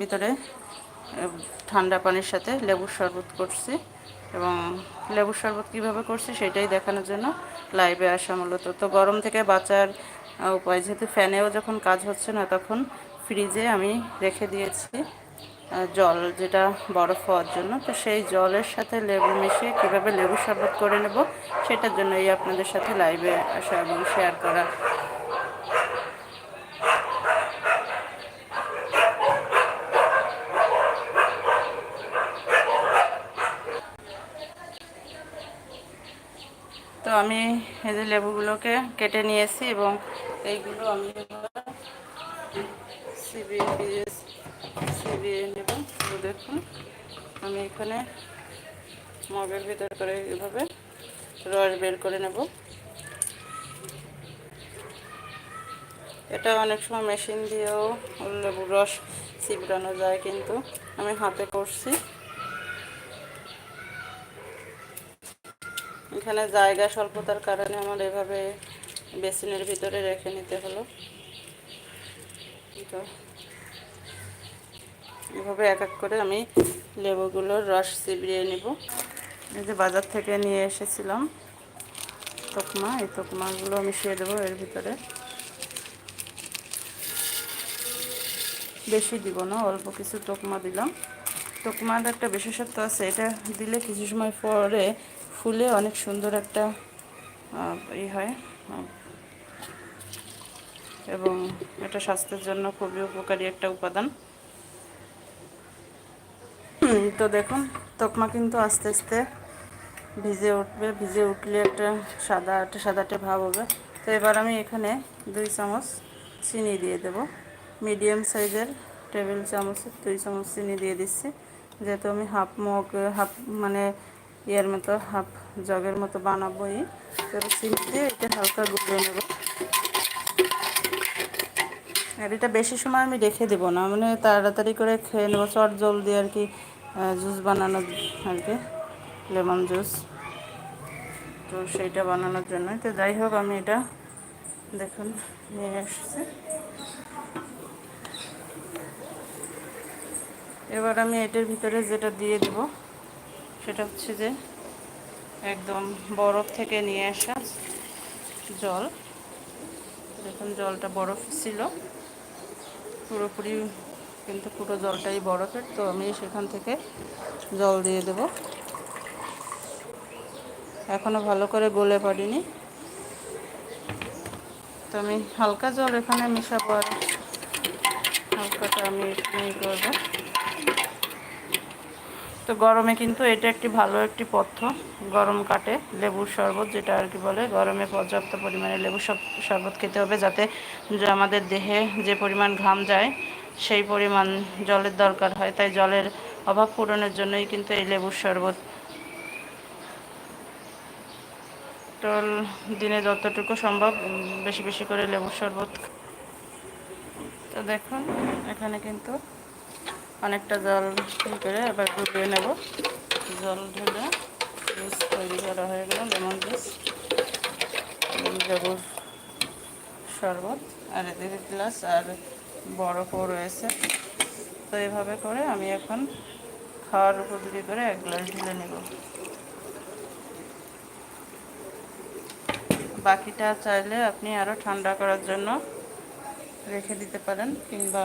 ভিতরে ঠান্ডা পানির সাথে লেবুর শরবত করছি এবং লেবুর শরবত কীভাবে করছি সেটাই দেখানোর জন্য লাইভে আসা মূলত। তো গরম থেকে বাঁচার উপায় যেহেতু ফ্যানেও যখন কাজ হচ্ছে না তখন ফ্রিজে আমি রেখে দিয়েছি জল যেটা বরফ হওয়ার জন্য। তো সেই জলের সাথে লেবু মিশিয়ে কীভাবে লেবু শরবত করে নেব সেটার জন্যই আপনাদের সাথে লাইভে আসা এবং শেয়ার করা আমি এই যে লেবুগুলোকে কেটে নিয়েছি এবং এইগুলো আমি সিবিয়ে নেব। দেখুন, আমি এখানে মগের ভিতর করে এভাবে রস বের করে নেব। এটা অনেক সময় মেশিন দিয়েও লেবুর রস চিবড়ানো যায়, কিন্তু আমি হাতে করছি। এখানে জায়গা স্বল্পতার কারণে আমার এভাবে বেসিনের ভিতরে রেখে নিতে হলো। তো এভাবে এক এক করে আমি লেবুগুলোর রস চিবিয়ে নেব। এই যে বাজার থেকে নিয়ে এসেছিলাম তোকমা, এই তোকমাগুলো মিশিয়ে দেবো এর ভিতরে। বেশি দিব না, অল্প কিছু তোকমা দিলাম। তোকমার একটা বিশেষত্ব আছে, এটা দিলে কিছু সময় পরে ফুলে অনেক সুন্দর একটা ই হয়। এবং এটা স্বাস্থ্যের জন্য খুবই উপকারী একটা উপাদান। তো দেখুন, তকমা কিন্তু আস্তে আস্তে ভিজে উঠবে, ভিজে উঠলে একটা সাদা, একটা সাদাটে ভাব হবে। তো এবার আমি এখানে দুই চামচ চিনি দিয়ে দেব। মিডিয়াম সাইজের টেবিল চামচ, দুই চামচ চিনি দিয়ে দিচ্ছি। যেহেতু আমি হাফ মগ হাফ মানে ইয়ের মতো হাফ জগের মতো বানাবোই, তো চিনি দিয়ে এটা হালকা গুলিয়ে নেব। আর এটা বেশি সময় আমি রেখে দেবো না মানে তাড়াতাড়ি করে খেয়ে নেব, চট জলদি আর কি জুস বানানো, আর কি লেমন জুস তো সেইটা বানানোর জন্য তো যাই হোক, আমি এটা দেখুন, নিয়ে এসছি এবার আমি এটার ভিতরে যেটা দিয়ে দেব, সেটা হচ্ছে যে একদম বরফ থেকে নিয়ে আসা জল। দেখুন জলটা বরফ ছিল, পুরোপুরি কিন্তু পুরো জলটাই বরফের, তো আমি সেখান থেকে জল দিয়ে দেব। এখনও ভালো করে গলে পারিনি। তো আমি হালকা জল এখানে মেশাবো আর হালকাটা আমি এখানেই করব। তো গরমে কিন্তু এটা একটি ভালো একটি পথ্য, গরম কাটে লেবুর শরবত যেটা আর কি বলে, গরমে পর্যাপ্ত পরিমাণে লেবুর শরবত খেতে হবে যাতে আমাদের দেহে যে পরিমাণ ঘাম যায়, সেই পরিমাণ জলের দরকার হয়। তাই জলের অভাব পূরণের জন্যই কিন্তু এই লেবুর শরবত। তো দিনে যতটুকু সম্ভব বেশি বেশি করে লেবুর শরবত তো দেখুন, এখানে কিন্তু অনেকটা জল করে এবার ডুবিয়ে নেব। জল ঢেলে জুস তৈরি করা হয়ে গেল লেমন জুস লেবুর শরবত, আর এদিকে গ্লাস আর বরফও রয়েছে। তো এভাবে করে আমি এখন খাওয়ার উপযোগী করে এক গ্লাস ঢেলে নেব। বাকিটা চাইলে আপনি আরও ঠান্ডা করার জন্য রেখে দিতে পারেন, কিংবা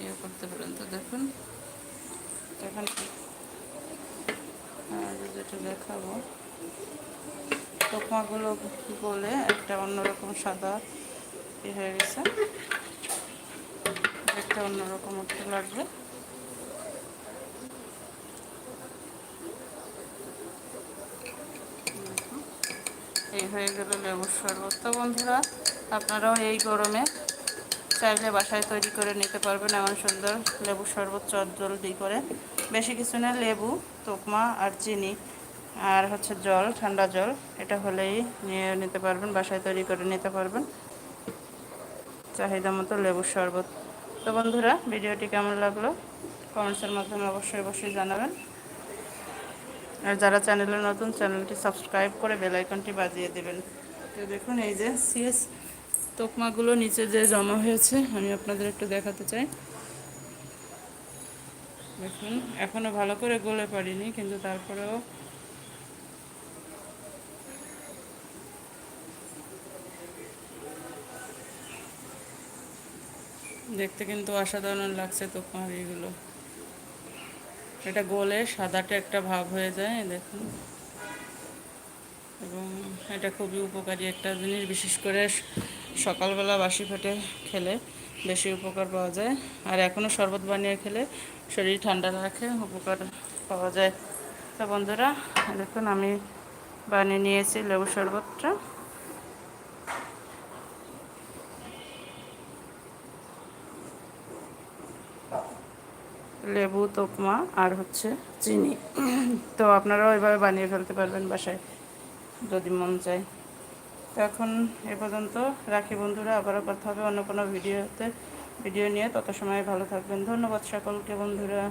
ইয়ে করতে পারেন তো দেখুন। এখন যেটা দেখাবো তোকমাগুলো বলে? একটা অন্যরকম সাদা ই হয়ে গেছে। একটা অন্যরকম একটু লাগবে। এই হয়ে গেল লেবুর শরবত। তো বন্ধুরা, আপনারাও এই গরমে চাইলে বাসায় তৈরি করে নিতে পারবেন এমন সুন্দর লেবু শরবত চট জলদি করে। বেশি কিছু না, লেবু, তোকমা আর চিনি আর হচ্ছে জল, ঠান্ডা জল, এটা হলেই নিয়ে নিতে পারবেন, বাসায় তৈরি করে নিতে পারবেন। চাহিদা মতো লেবুর শরবত। তো বন্ধুরা, ভিডিওটি কেমন লাগল? কমেন্টসের মাধ্যমে অবশ্যই অবশ্যই জানাবেন। আর যারা চ্যানেলে নতুন, চ্যানেলটি সাবস্ক্রাইব করে বেলাইকনটি বাজিয়ে দেবেন। তো দেখুন, এই যে সিএস তোকমাগুলো নিচে যে জমা হয়েছে, আমি আপনাদের একটু দেখাতে চাই। দেখুন, এখনও ভালো করে গলে পারিনি, কিন্তু তারপরেও দেখতে কিন্তু অসাধারণ লাগছে তোমার এগুলো। এটা গলে সাদাটা একটা ভাব হয়ে যায়, দেখুন। এবং এটা খুবই উপকারী একটা জিনিস, বিশেষ করে সকালবেলা বাসি ফেটে খেলে বেশি উপকার পাওয়া যায়। আর এখনও শরবত বানিয়ে খেলে শরীর ঠান্ডা রাখে উপকার পাওয়া যায়। তো বন্ধুরা, দেখুন আমি বানিয়ে নিয়েছি লেবু শরবতটা। লেবু, তোকমা আর হচ্ছে চিনি। তো আপনারাও এভাবে বানিয়ে ফেলতে পারবেন বাসায় যদি মন চায়। তো এখন এ পর্যন্ত রাখি বন্ধুরা, আবারও কথা হবে অন্য কোনো ভিডিওতে। ভিডিও নিয়ে তত সময় ভালো থাকবেন। ধন্যবাদ সকলকে বন্ধুরা।